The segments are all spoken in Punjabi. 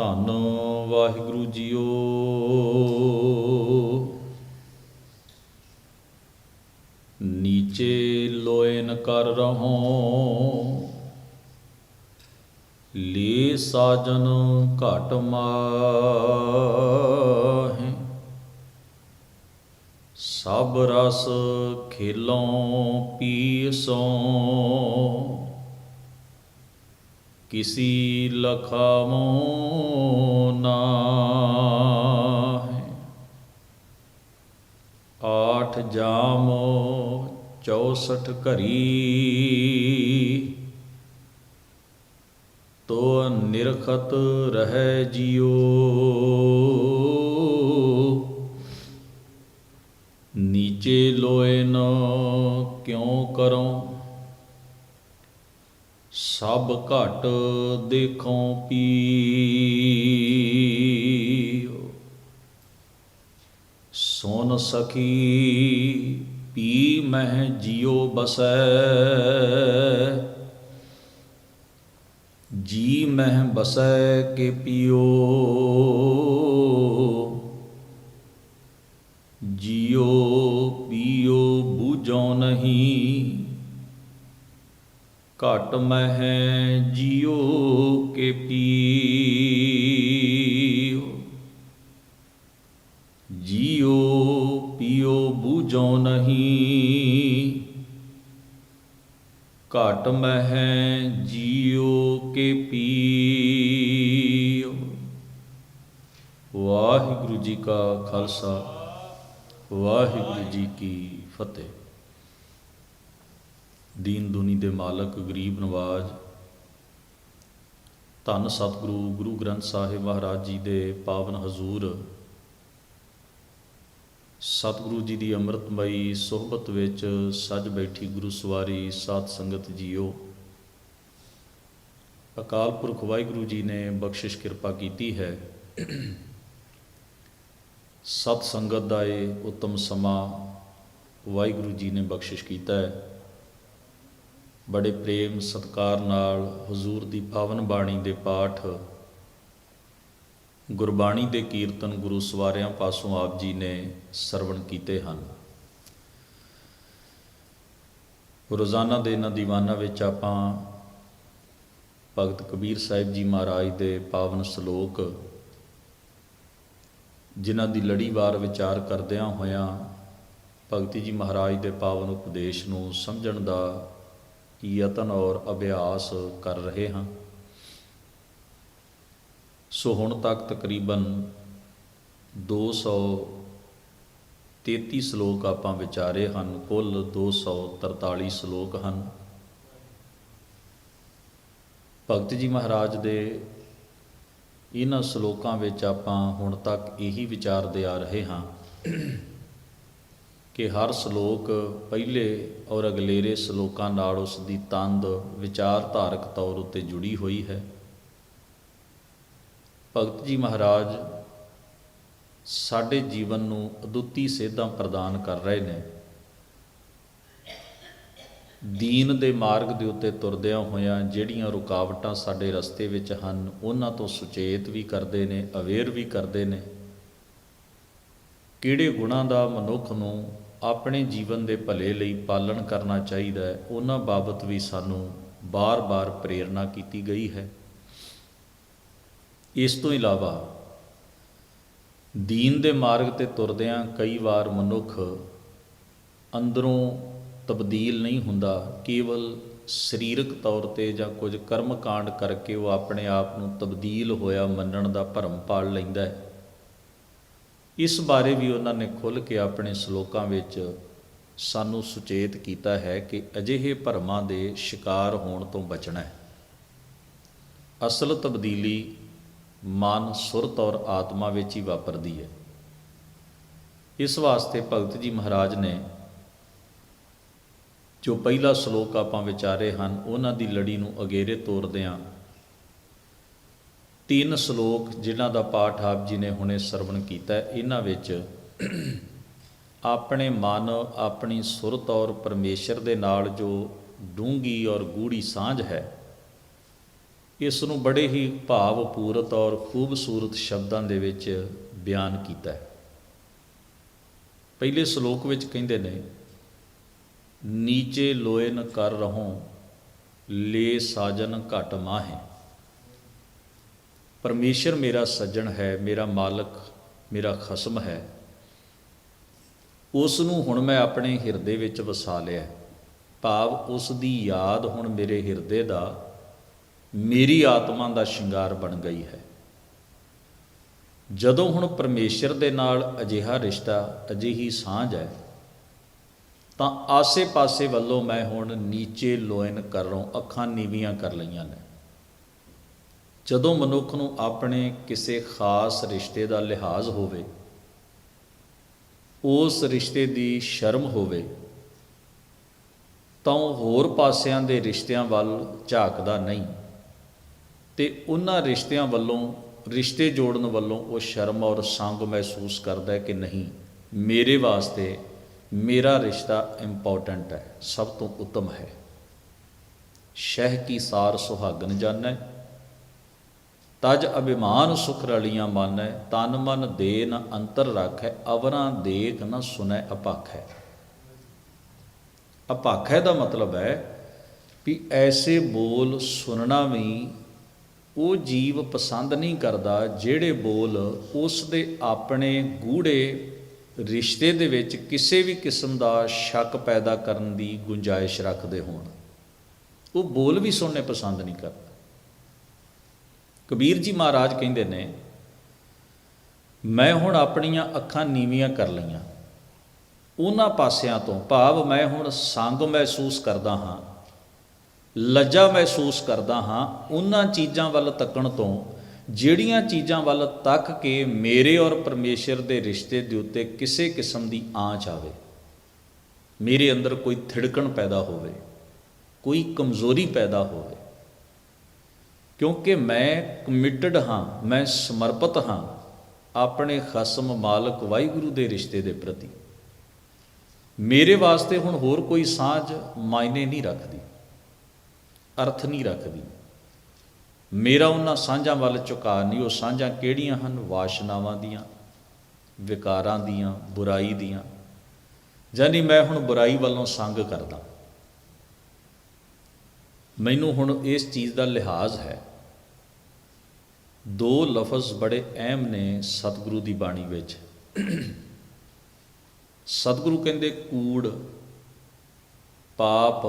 ਧੰਨ ਵਾਹਿਗੁਰੂ ਜੀਓ। ਨੀਚੇ ਲੋਇਨ ਕਰ ਰਹੋ। ਲੇ ਸਾਜਨ ਘਟ ਮਾਹੇ। ਸਭ ਰਸ ਖੇਲੋਂ ਪੀਸੋਂ। ਕਿਸੀ ਲਖਾਵੋ ਨਾਹੀ। ਆਠ ਜਾਮ ਚੌਸਠ ਘਰੀ। ਤੋ ਨਿਰਖਤ ਰਹਿ ਜਿਉ। ਨੀਚੇ ਲੋਏ ਨ ਕਿਉ ਕਰਉ ਸਭ ਘਟ ਦੇਖੋ ਪੀ ਸੋਨ ਸਖੀ, ਪੀ ਮਹਿ ਜਿਉ ਬਸੈ। ਜੀ ਮਹਿ ਬਸੈ ਕੇ ਪਿਓ। ਜਿਉ ਘਟ ਮਹਿ ਜਿਉ ਕੇ ਪੀਓ ਜਿਉ ਪੀਓ ਬੂਝੋ ਨਹੀਂ। ਘਟ ਮਹਿ ਜਿਉ ਕੇ ਪੀਓ ਵਾਹਿਗੁਰੂ ਜੀ ਕਾ ਖਾਲਸਾ, ਵਾਹਿਗੁਰੂ ਜੀ ਕੀ ਫਤਿਹ। ਦੀਨ ਦੁਨੀ ਦੇ ਮਾਲਕ, ਗਰੀਬ ਨਵਾਜ, ਧੰਨ ਸਤਿਗੁਰੂ, ਗੁਰੂ ਗ੍ਰੰਥ ਸਾਹਿਬ ਮਹਾਰਾਜ ਜੀ ਦੇ ਪਾਵਨ ਹਜ਼ੂਰ, ਸਤਿਗੁਰੂ ਜੀ ਦੀ ਅੰਮ੍ਰਿਤਮਈ ਸੋਹਬਤ ਵਿੱਚ ਸੱਜ ਬੈਠੀ ਗੁਰੂ ਸਵਾਰੀ ਸਾਧ ਸੰਗਤ ਜੀਓ। ਅਕਾਲ ਪੁਰਖ ਵਾਹਿਗੁਰੂ ਜੀ ਨੇ ਬਖਸ਼ਿਸ਼ ਕਿਰਪਾ ਕੀਤੀ ਹੈ। ਸਤ ਸੰਗਤ ਦਾ ਇਹ ਉੱਤਮ ਸਮਾਂ ਵਾਹਿਗੁਰੂ ਜੀ ਨੇ ਬਖਸ਼ਿਸ਼ ਕੀਤਾ ਹੈ। ਬੜੇ ਪ੍ਰੇਮ ਸਤਕਾਰ ਨਾਲ ਹਜ਼ੂਰ ਦੀ ਪਾਵਨ ਬਾਣੀ ਦੇ ਪਾਠ, ਗੁਰਬਾਣੀ ਦੇ ਕੀਰਤਨ ਗੁਰੂ ਸਵਾਰਿਆਂ ਪਾਸੋਂ ਆਪ ਜੀ ਨੇ ਸਰਵਣ ਕੀਤੇ ਹਨ। ਰੋਜ਼ਾਨਾ ਦੇ ਇਹਨਾਂ ਦੀਵਾਨਾਂ ਵਿੱਚ ਆਪਾਂ ਭਗਤ ਕਬੀਰ ਸਾਹਿਬ ਜੀ ਮਹਾਰਾਜ ਦੇ ਪਾਵਨ ਸ਼ਲੋਕ, ਜਿਨ੍ਹਾਂ ਦੀ ਲੜੀਵਾਰ ਵਿਚਾਰ ਕਰਦਿਆਂ ਹੋਇਆਂ ਭਗਤੀ ਜੀ ਮਹਾਰਾਜ ਦੇ ਪਾਵਨ ਉਪਦੇਸ਼ ਨੂੰ ਸਮਝਣ ਦਾ ਯਤਨ ਔਰ ਅਭਿਆਸ ਕਰ ਰਹੇ ਹਾਂ। ਸੋ ਹੁਣ ਤੱਕ ਤਕਰੀਬਨ 233 ਸ਼ਲੋਕ ਆਪਾਂ ਵਿਚਾਰੇ ਹਨ, ਕੁੱਲ 243 ਸ਼ਲੋਕ ਹਨ। ਭਗਤ ਜੀ ਮਹਾਰਾਜ ਦੇ ਇਹਨਾਂ ਸ਼ਲੋਕਾਂ ਵਿੱਚ ਆਪਾਂ ਹੁਣ ਤੱਕ ਇਹੀ ਵਿਚਾਰਦੇ ਆ ਰਹੇ ਹਾਂ। ਕਿ ਹਰ ਸ਼ਲੋਕ ਪਹਿਲੇ ਔਰ ਅਗਲੇਰੇ ਸ਼ਲੋਕਾਂ ਨਾਲ ਉਸ ਦੀ ਤੰਦ ਵਿਚਾਰਧਾਰਕ ਤੌਰ ਉੱਤੇ ਜੁੜੀ ਹੋਈ ਹੈ। ਭਗਤ ਜੀ ਮਹਾਰਾਜ ਸਾਡੇ ਜੀਵਨ ਨੂੰ ਅਦੁੱਤੀ ਸੇਧਾਂ ਪ੍ਰਦਾਨ ਕਰ ਰਹੇ ਨੇ। ਦੀਨ ਦੇ ਮਾਰਗ ਦੇ ਉੱਤੇ ਤੁਰਦਿਆਂ ਹੋਇਆਂ ਜਿਹੜੀਆਂ ਰੁਕਾਵਟਾਂ ਸਾਡੇ ਰਸਤੇ ਵਿੱਚ ਹਨ, ਉਹਨਾਂ ਤੋਂ ਸੁਚੇਤ ਵੀ ਕਰਦੇ ਨੇ ਅਵੇਅਰ ਵੀ ਕਰਦੇ ਨੇ। ਕਿਹੜੇ ਗੁਣਾਂ ਦਾ ਮਨੁੱਖ ਨੂੰ ਆਪਣੇ ਜੀਵਨ ਦੇ ਭਲੇ ਲਈ ਪਾਲਣ ਕਰਨਾ ਚਾਹੀਦਾ ਹੈ, ਉਹਨਾਂ ਬਾਬਤ ਵੀ ਸਾਨੂੰ ਬਾਰ-ਬਾਰ ਪ੍ਰੇਰਣਾ ਕੀਤੀ ਗਈ ਹੈ। ਇਸ ਤੋਂ ਇਲਾਵਾ ਦੀਨ ਦੇ ਮਾਰਗ ਤੇ ਤੁਰਦਿਆਂ ਕਈ ਵਾਰ ਮਨੁੱਖ ਅੰਦਰੋਂ ਤਬਦੀਲ ਨਹੀਂ ਹੁੰਦਾ, ਕੇਵਲ ਸਰੀਰਕ ਤੌਰ ਤੇ ਜਾਂ ਕੁਝ ਕਰਮ ਕਾਂਡ ਕਰਕੇ ਉਹ ਆਪਣੇ ਆਪ ਨੂੰ ਤਬਦੀਲ ਹੋਇਆ ਮੰਨਣ ਦਾ ਭਰਮ ਪਾਲ ਲੈਂਦਾ ਹੈ। ਇਸ ਬਾਰੇ ਵੀ ਉਹਨਾਂ ਨੇ ਖੁੱਲ੍ਹ ਕੇ ਆਪਣੇ ਸ਼ਲੋਕਾਂ ਵਿੱਚ ਸਾਨੂੰ ਸੁਚੇਤ ਕੀਤਾ ਹੈ ਕਿ ਅਜਿਹੇ ਭਰਮਾਂ ਦੇ ਸ਼ਿਕਾਰ ਹੋਣ ਤੋਂ ਬਚਣਾ ਹੈ। ਅਸਲ ਤਬਦੀਲੀ ਮਨ, ਸੁਰਤ ਔਰ ਆਤਮਾ ਵਿੱਚ ਹੀ ਵਾਪਰਦੀ ਹੈ। ਇਸ ਵਾਸਤੇ ਭਗਤ ਜੀ ਮਹਾਰਾਜ ਨੇ ਜੋ ਪਹਿਲਾ ਸ਼ਲੋਕ ਆਪਾਂ ਵਿਚਾਰੇ ਹਨ, ਉਹਨਾਂ ਦੀ ਲੜੀ ਨੂੰ ਅਗੇਰੇ ਤੋਰਦਿਆਂ ਤਿੰਨ ਸ਼ਲੋਕ ਜਿਨ੍ਹਾਂ ਦਾ ਪਾਠ ਆਪ ਜੀ ਨੇ ਹੁਣੇ ਸਰਵਣ ਕੀਤਾ ਇਹਨਾਂ ਵਿੱਚ ਆਪਣੇ ਮਨ, ਆਪਣੀ ਸੁਰਤ ਔਰ ਪਰਮੇਸ਼ਰ ਦੇ ਨਾਲ ਜੋ ਡੂੰਗੀ ਔਰ ਗੂੜੀ ਸਾਂਝ ਹੈ ਇਸ ਨੂੰ ਬੜੇ ਹੀ ਭਾਵਪੂਰਤ ਔਰ ਖੂਬਸੂਰਤ ਸ਼ਬਦਾਂ ਦੇ ਵਿੱਚ ਬਿਆਨ ਕੀਤਾ ਹੈ। ਪਹਿਲੇ ਸ਼ਲੋਕ ਵਿੱਚ ਕਹਿੰਦੇ ਨੇ, ਨੀਚੇ ਲੋਏ ਨ ਕਰ ਰਹੋ, ਲੇ ਸਾਜਨ ਘਟ ਮਾਹੇ। ਪਰਮੇਸ਼ਰ ਮੇਰਾ ਸੱਜਣ ਹੈ, ਮੇਰਾ ਮਾਲਕ, ਮੇਰਾ ਖਸਮ ਹੈ। ਉਸ ਨੂੰ ਹੁਣ ਮੈਂ ਆਪਣੇ ਹਿਰਦੇ ਵਿੱਚ ਵਸਾ ਲਿਆ ਭਾਵ ਉਸ ਦੀ ਯਾਦ ਹੁਣ ਮੇਰੇ ਹਿਰਦੇ ਦਾ, ਮੇਰੀ ਆਤਮਾ ਦਾ ਸ਼ਿੰਗਾਰ ਬਣ ਗਈ ਹੈ। ਜਦੋਂ ਹੁਣ ਪਰਮੇਸ਼ਰ ਦੇ ਨਾਲ ਅਜਿਹਾ ਰਿਸ਼ਤਾ, ਅਜਿਹੀ ਸਾਂਝ ਹੈ, ਤਾਂ ਆਸੇ-ਪਾਸੇ ਵੱਲੋਂ ਮੈਂ ਹੁਣ ਨੀਚੇ ਲੋਇਨ ਕਰ ਰਹਾ ਅੱਖਾਂ ਨੀਵੀਆਂ ਕਰ ਲਈਆਂ ਨੇ। ਜਦੋਂ ਮਨੁੱਖ ਨੂੰ ਆਪਣੇ ਕਿਸੇ ਖਾਸ ਰਿਸ਼ਤੇ ਦਾ ਲਿਹਾਜ਼ ਹੋਵੇ, ਉਸ ਰਿਸ਼ਤੇ ਦੀ ਸ਼ਰਮ ਹੋਵੇ, ਤਾਂ ਉਹ ਹੋਰ ਪਾਸਿਆਂ ਦੇ ਰਿਸ਼ਤਿਆਂ ਵੱਲ ਝਾਕਦਾ ਨਹੀਂ ਤੇ ਉਹਨਾਂ ਰਿਸ਼ਤਿਆਂ ਵੱਲੋਂ, ਰਿਸ਼ਤੇ ਜੋੜਨ ਵੱਲੋਂ ਉਹ ਸ਼ਰਮ ਔਰ ਸੰਗ ਮਹਿਸੂਸ ਕਰਦਾ ਹੈ ਕਿ ਨਹੀਂ, ਮੇਰੇ ਵਾਸਤੇ ਮੇਰਾ ਰਿਸ਼ਤਾ ਇੰਪੋਰਟੈਂਟ ਹੈ, ਸਭ ਤੋਂ ਉੱਤਮ ਹੈ। ਸ਼ਹਿ ਕੀ ਸਾਰ ਸੁਹਾਗਨ ਜਾਣੈ ਤਜ ਅਭਿਮਾਨ ਸੁਖ ਰਲੀਆਂ ਹੈ ਤਨ ਮਨ ਦੇ ਨ ਅੰਤਰ ਰੱਖੈ, ਅਵਰਾਂ ਦੇਖ ਨ ਸੁਨੈ ਅਪਾਖੈ। ਅਪਾਖੈ ਦਾ ਮਤਲਬ ਹੈ ਵੀ ਐਸੇ ਬੋਲ ਸੁਣਨਾ ਵੀ ਉਹ ਜੀਵ ਪਸੰਦ ਨਹੀਂ ਕਰਦਾ, ਜਿਹੜੇ ਬੋਲ ਉਸ ਦੇ ਆਪਣੇ ਗੂੜੇ ਰਿਸ਼ਤੇ ਦੇ ਵਿੱਚ ਕਿਸੇ ਵੀ ਕਿਸਮ ਦਾ ਸ਼ੱਕ ਪੈਦਾ ਕਰਨ ਦੀ ਗੁੰਜਾਇਸ਼ ਰੱਖਦੇ ਹੋਣ। ਉਹ ਬੋਲ ਵੀ ਸੁਣਨੇ ਪਸੰਦ ਨਹੀਂ ਕਰਦਾ। ਕਬੀਰ ਜੀ ਮਹਾਰਾਜ ਕਹਿੰਦੇ ਨੇ, ਮੈਂ ਹੁਣ ਆਪਣੀਆਂ ਅੱਖਾਂ ਨੀਵੀਆਂ ਕਰ ਲਈਆਂ। ਉਹਨਾਂ ਪਾਸਿਆਂ ਤੋਂ ਭਾਵ ਮੈਂ ਹੁਣ ਸੰਗ ਮਹਿਸੂਸ ਕਰਦਾ ਹਾਂ, ਲੱਜਾ ਮਹਿਸੂਸ ਕਰਦਾ ਹਾਂ ਉਹਨਾਂ ਚੀਜ਼ਾਂ ਵੱਲ ਤੱਕਣ ਤੋਂ, ਜਿਹੜੀਆਂ ਚੀਜ਼ਾਂ ਵੱਲ ਤੱਕ ਕੇ ਮੇਰੇ ਔਰ ਪਰਮੇਸ਼ਰ ਦੇ ਰਿਸ਼ਤੇ ਦੇ ਉੱਤੇ ਕਿਸੇ ਕਿਸਮ ਦੀ ਆਂਚ ਆਵੇ ਮੇਰੇ ਅੰਦਰ ਕੋਈ ਥਿੜਕਣ ਪੈਦਾ ਹੋਵੇ, ਕੋਈ ਕਮਜ਼ੋਰੀ ਪੈਦਾ ਹੋਵੇ ਕਿਉਂਕਿ ਮੈਂ ਕਮਿਟਡ ਹਾਂ, ਮੈਂ ਸਮਰਪਿਤ ਹਾਂ ਆਪਣੇ ਖਸਮ ਮਾਲਕ ਵਾਹਿਗੁਰੂ ਦੇ ਰਿਸ਼ਤੇ ਦੇ ਪ੍ਰਤੀ। ਮੇਰੇ ਵਾਸਤੇ ਹੁਣ ਹੋਰ ਕੋਈ ਸਾਂਝ ਮਾਇਨੇ ਨਹੀਂ ਰੱਖਦੀ, ਅਰਥ ਨਹੀਂ ਰੱਖਦੀ। ਮੇਰਾ ਉਹਨਾਂ ਸਾਂਝਾਂ ਵੱਲ ਝੁਕਾ ਨਹੀਂ, ਉਹ ਸਾਂਝਾਂ ਕਿਹੜੀਆਂ ਹਨ? ਵਾਸ਼ਨਾਵਾਂ ਦੀਆਂ, ਵਿਕਾਰਾਂ ਦੀਆਂ, ਬੁਰਾਈ ਦੀਆਂ। ਜਾਨੀ ਮੈਂ ਹੁਣ ਬੁਰਾਈ ਵੱਲੋਂ ਸੰਗ ਕਰਦਾ। ਮੈਨੂੰ ਹੁਣ ਇਸ ਚੀਜ਼ ਦਾ ਲਿਹਾਜ਼ ਹੈ ਦੋ ਲਫ਼ਜ਼ ਬੜੇ ਅਹਿਮ ਨੇ ਸਤਿਗੁਰੂ ਦੀ ਬਾਣੀ ਵਿੱਚ। ਸਤਿਗੁਰੂ ਕਹਿੰਦੇ ਕੂੜ, ਪਾਪ,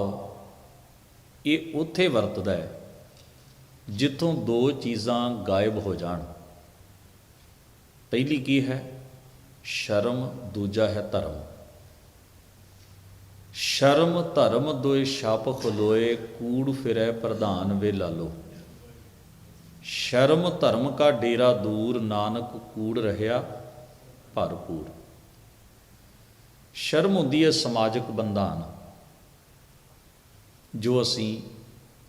ਇਹ ਉੱਥੇ ਵਰਤਦਾ ਹੈ ਜਿੱਥੋਂ ਦੋ ਚੀਜ਼ਾਂ ਗਾਇਬ ਹੋ ਜਾਣ। ਪਹਿਲੀ ਕੀ ਹੈ? ਸ਼ਰਮ, ਦੂਜਾ ਹੈ ਧਰਮ। ਸ਼ਰਮ ਧਰਮ ਦੋਏ ਛਾਪ ਖਲੋਏ, ਕੂੜ ਫਿਰੈ ਪ੍ਰਧਾਨ ਵੇ ਲਾਲੋ ਸ਼ਰਮ ਧਰਮ ਕਾ ਡੇਰਾ ਦੂਰ ਨਾਨਕ ਕੂੜ ਰਹਾ ਭਰਪੂਰ। ਸ਼ਰਮ ਹੁੰਦੀ ਹੈ ਸਮਾਜਿਕ ਬੰਧਾਨ, ਜੋ ਅਸੀਂ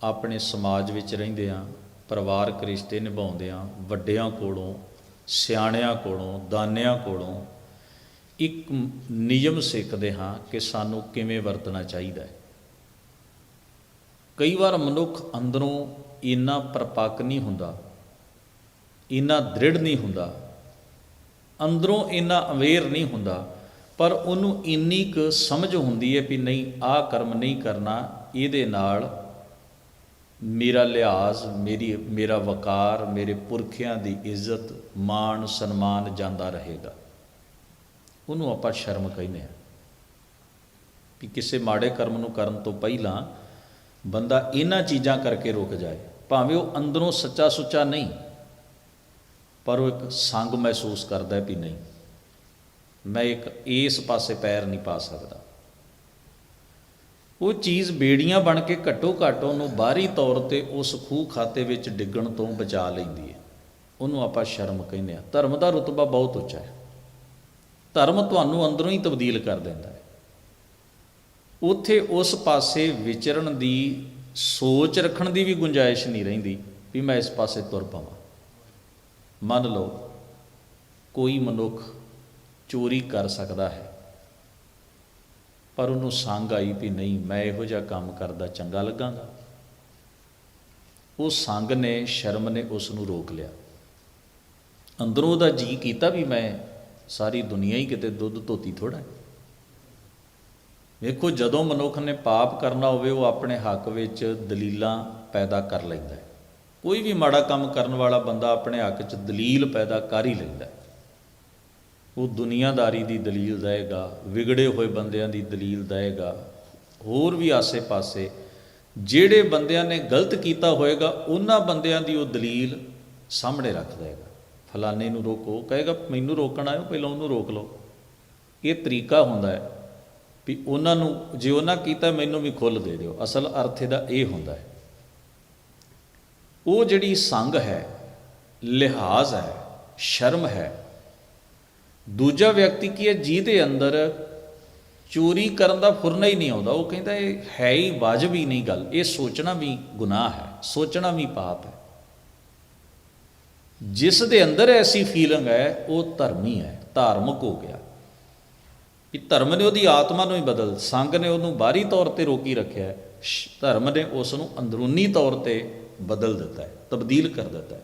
ਆਪਣੇ ਸਮਾਜ ਵਿੱਚ ਰਹਿੰਦੇ ਹਾਂ, ਪਰਿਵਾਰਕ ਰਿਸ਼ਤੇ ਨਿਭਾਉਂਦੇ ਹਾਂ, ਵੱਡਿਆਂ ਕੋਲੋਂ, ਸਿਆਣਿਆਂ ਕੋਲੋਂ, ਦਾਨਿਆਂ ਕੋਲੋਂ, ਇੱਕ ਨਿਯਮ ਸਿੱਖਦੇ ਹਾਂ ਕਿ ਸਾਨੂੰ ਕਿਵੇਂ ਵਰਤਣਾ ਚਾਹੀਦਾ ਹੈ। ਕਈ ਵਾਰ ਮਨੁੱਖ ਅੰਦਰੋਂ ਇੰਨਾ ਪਰਪੱਕ ਨਹੀਂ ਹੁੰਦਾ, ਇੰਨਾ ਦ੍ਰਿੜ ਨਹੀਂ ਹੁੰਦਾ, ਅੰਦਰੋਂ ਇੰਨਾ ਅਵੇਅਰ ਨਹੀਂ ਹੁੰਦਾ, ਪਰ ਉਹਨੂੰ ਇੰਨੀ ਕੁ ਸਮਝ ਹੁੰਦੀ ਹੈ ਵੀ ਨਹੀਂ, ਆਹ ਕਰਮ ਨਹੀਂ ਕਰਨਾ, ਇਹਦੇ ਨਾਲ ਮੇਰਾ ਲਿਹਾਜ਼ ਮੇਰੀ, ਮੇਰਾ ਵਕਾਰ, ਮੇਰੇ ਪੁਰਖਿਆਂ ਦੀ ਇੱਜ਼ਤ, ਮਾਣ, ਸਨਮਾਨ ਜਾਂਦਾ ਰਹੇਗਾ। ਉਹਨੂੰ ਆਪਾਂ ਸ਼ਰਮ ਕਹਿੰਦੇ ਆ ਕਿ ਕਿਸੇ ਮਾੜੇ ਕਰਮ ਨੂੰ ਕਰਨ ਤੋਂ ਪਹਿਲਾਂ ਬੰਦਾ ਇਹਨਾਂ ਚੀਜ਼ਾਂ ਕਰਕੇ ਰੁਕ ਜਾਏ। ਭਾਵੇਂ ਉਹ ਅੰਦਰੋਂ ਸੱਚਾ ਸੁੱਚਾ ਨਹੀਂ, ਪਰ ਉਹ ਇੱਕ ਸੰਗ ਮਹਿਸੂਸ ਕਰਦਾ ਵੀ ਨਹੀਂ। ਮੈਂ ਇੱਕ ਇਸ ਪਾਸੇ ਪੈਰ ਨਹੀਂ ਪਾ ਸਕਦਾ। ਉਹ ਚੀਜ਼ ਬੇੜੀਆਂ ਬਣ ਕੇ ਘੱਟੋ ਘੱਟ ਉਹਨੂੰ ਬਾਹਰੀ ਤੌਰ ਤੇ ਉਸ ਖੂਹ ਖਾਤੇ ਵਿੱਚ ਡਿੱਗਣ ਤੋਂ ਬਚਾ ਲੈਂਦੀ ਹੈ। ਉਹਨੂੰ ਆਪਾਂ ਸ਼ਰਮ ਕਹਿੰਦੇ ਆ ਧਰਮ ਦਾ ਰੁਤਬਾ ਬਹੁਤ ਉੱਚਾ ਹੈ। ਧਰਮ ਤੁਹਾਨੂੰ ਅੰਦਰੋਂ ਹੀ ਤਬਦੀਲ ਕਰ ਦਿੰਦਾ ਹੈ। ਉੱਥੇ ਉਸ ਪਾਸੇ ਵਿਚਰਨ ਦੀ ਸੋਚ ਰੱਖਣ ਦੀ ਵੀ ਗੁੰਜਾਇਸ਼ ਨਹੀਂ ਰਹਿੰਦੀ ਵੀ ਮੈਂ ਇਸ ਪਾਸੇ ਤੁਰ ਪਾਵਾਂ। ਮੰਨ ਲਓ, ਕੋਈ ਮਨੁੱਖ ਚੋਰੀ ਕਰ ਸਕਦਾ ਹੈ, ਪਰ ਉਹਨੂੰ ਸੰਗ ਆਈ ਵੀ ਨਹੀਂ, ਮੈਂ ਇਹੋ ਜਿਹਾ ਕੰਮ ਕਰਦਾ, ਚੰਗਾ ਲੱਗਾਂਗਾ। ਉਹ ਸੰਗ ਨੇ, ਸ਼ਰਮ ਨੇ ਉਸ ਨੂੰ ਰੋਕ ਲਿਆ। ਅੰਦਰੋਂ ਉਹਦਾ ਜੀ ਕੀਤਾ ਵੀ ਮੈਂ ਸਾਰੀ ਦੁਨੀਆ ਹੀ ਕਿਤੇ ਦੁੱਧ ਧੋਤੀ ਥੋੜਾ ਹੈ। ਵੇਖੋ, ਜਦੋਂ ਮਨੁੱਖ ਨੇ ਪਾਪ ਕਰਨਾ ਹੋਵੇ, ਉਹ ਆਪਣੇ ਹੱਕ ਵਿੱਚ ਦਲੀਲਾਂ ਪੈਦਾ ਕਰ ਲੈਂਦਾ ਹੈ। ਕੋਈ ਵੀ ਮਾੜਾ ਕੰਮ ਕਰਨ ਵਾਲਾ ਬੰਦਾ ਆਪਣੇ ਹੱਕ 'ਚ ਦਲੀਲ ਪੈਦਾ ਕਰ ਹੀ ਲੈਂਦਾ ਹੈ। ਉਹ ਦੁਨੀਆਦਾਰੀ ਦੀ ਦਲੀਲ ਦੇਗਾ ਵਿਗੜੇ ਹੋਏ ਬੰਦਿਆਂ ਦੀ ਦਲੀਲ ਦੇਗਾ ਹੋਰ ਵੀ ਆਸੇ-ਪਾਸੇ ਜਿਹੜੇ ਬੰਦਿਆਂ ਨੇ ਗਲਤ ਕੀਤਾ ਹੋਏਗਾ ਉਹਨਾਂ ਬੰਦਿਆਂ ਦੀ ਉਹ ਦਲੀਲ ਸਾਹਮਣੇ ਰੱਖ ਦੇਗਾ ਫਲਾਣੇ ਨੂੰ ਰੋਕੋ ਕਹੇਗਾ, ਮੈਨੂੰ ਰੋਕਣਾ ਆਇਓ, ਪਹਿਲਾਂ ਉਹਨੂੰ ਰੋਕ ਲਓ। ਇਹ ਤਰੀਕਾ ਹੁੰਦਾ ਹੈ। ਵੀ ਉਹਨਾਂ ਨੂੰ, ਜੇ ਉਹਨਾਂ ਕੀਤਾ ਮੈਨੂੰ ਵੀ ਖੁੱਲ ਦੇ ਦਿਓ। ਅਸਲ ਅਰਥ ਇਹਦਾ ਇਹ ਹੁੰਦਾ ਹੈ। ਉਹ ਜਿਹੜੀ ਸੰਗ ਹੈ, ਲਿਹਾਜ਼ ਹੈ, ਸ਼ਰਮ ਹੈ, ਦੂਜਾ ਵਿਅਕਤੀ ਕੀ ਹੈ, ਜਿਹਦੇ ਅੰਦਰ ਚੋਰੀ ਕਰਨ ਦਾ ਫੁਰਨਾ ਹੀ ਨਹੀਂ ਆਉਂਦਾ। ਉਹ ਕਹਿੰਦਾ ਇਹ ਹੈ ਹੀ ਵਾਜਬ ਹੀ ਨਹੀਂ ਗੱਲ। ਇਹ ਸੋਚਣਾ ਵੀ ਗੁਨਾਹ ਹੈ, ਸੋਚਣਾ ਵੀ ਪਾਪ ਹੈ। ਜਿਸ ਦੇ ਅੰਦਰ ਐਸੀ ਫੀਲਿੰਗ ਹੈ, ਉਹ ਧਰਮੀ ਹੈ, ਧਾਰਮਿਕ ਹੋ ਗਿਆ। ਕਿ ਧਰਮ ਨੇ ਉਹਦੀ ਆਤਮਾ ਨੂੰ ਹੀ ਬਦਲ, ਸੰਗ ਨੇ ਉਹਨੂੰ ਬਾਹਰੀ ਤੌਰ ਤੇ ਰੋਕੀ ਰੱਖਿਆ ਸ਼- ਧਰਮ ਨੇ ਉਸ ਨੂੰ ਅੰਦਰੂਨੀ ਤੌਰ ਤੇ ਬਦਲ ਦਿੱਤਾ ਹੈ, ਤਬਦੀਲ ਕਰ ਦਿੱਤਾ ਹੈ।